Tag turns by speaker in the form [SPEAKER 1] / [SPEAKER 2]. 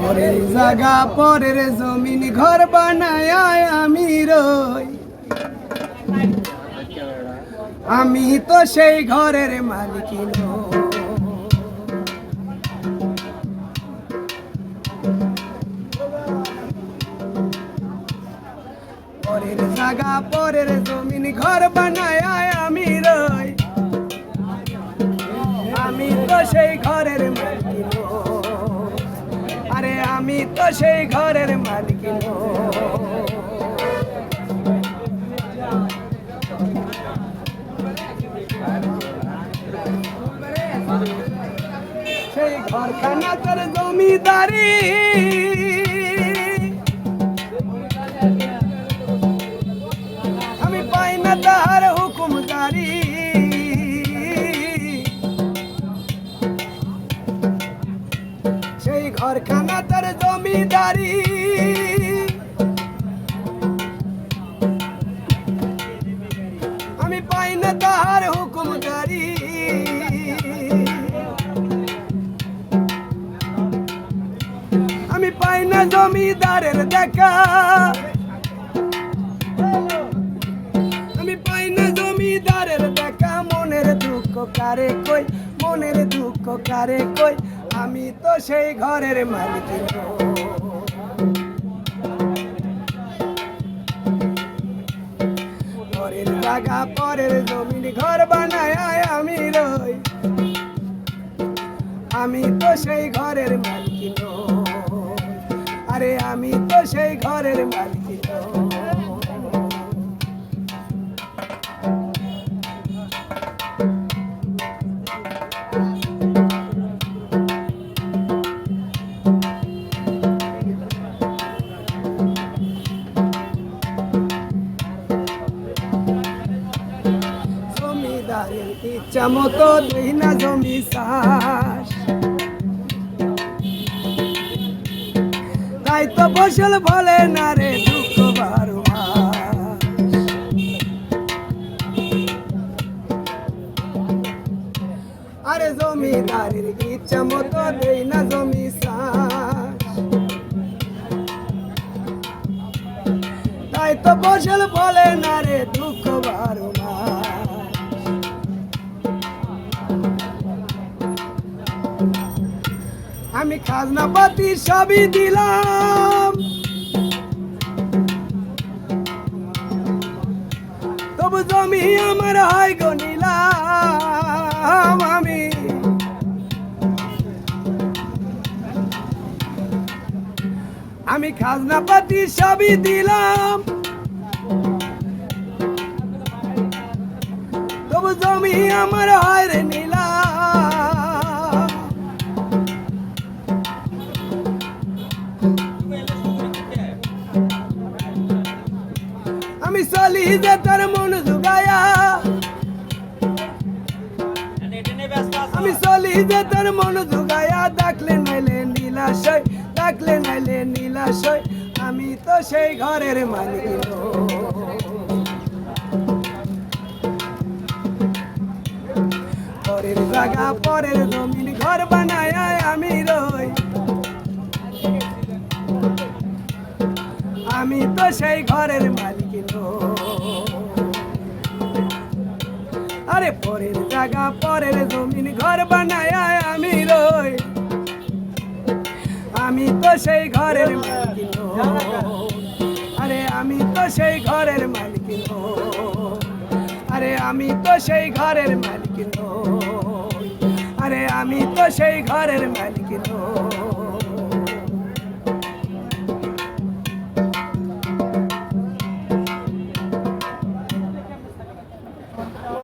[SPEAKER 1] পরের জায়গা পরের জমিন ঘর বানায় আমি রই আমি তো সেই ঘরের মালিক। পরের জায়গা পরের জমিন ঘর বানায় আমি রই আমি তো সেই ঘরের তো সেই ঘরের মালিক সেই ঘরখানা তোর জমিদারি। আমি পাই না তার হুকুম ঘরখানা তার জমিদারি। আমি পাই না তার হুকুম জারি আমি পাই না জমিদারের দেখা। আমি পাই না জমিদারের দেখা। মনের দুঃখ কারে কই? মনের দুঃখ কারে কই? আমি তো সেই ঘরের মালিক। পরের জায়গা, পরের জমিন, ঘর বানায় আমি রই আমি তো সেই ঘরের মালিক। আরে আমি তো সেই ঘরের মালিক ইচ্ছা মতো দুই না জমি চাষ তাই তো ফসল ফলে না রে দুঃখ বারো আরে জমিদারের ইচ্ছা মতো দেই না জমি চাষ তাই তো ফসল ফলে না রে খাজনা পাতি সবই দিলাম। তবু জমি আমার হয় গো নিলাম আমি। আমি খাজনা পাতি সবই দিলাম। তবু জমি আমার হয় রে নিলাম। চলি যে তার মন জুগায়া। আমি চলি যে তার মন জুগায়া। ডাকলে নাইলে নীলাশয় ডাকলে নাইলে নীলাশয়। আমি তো সেই ঘরের মালিক। পরের জায়গা পরের জমিন ঘর বানায় আমি রই। আমি তো সেই পরের জায়গা, পরের জমিন ঘর বানায় আমি রই আমি তো সেই ঘরের মালিক। আরে আমি তো সেই ঘরের মালিক। আরে আমি তো সেই ঘরের মালিক। আরে আমি তো সেই ঘরের মালিক।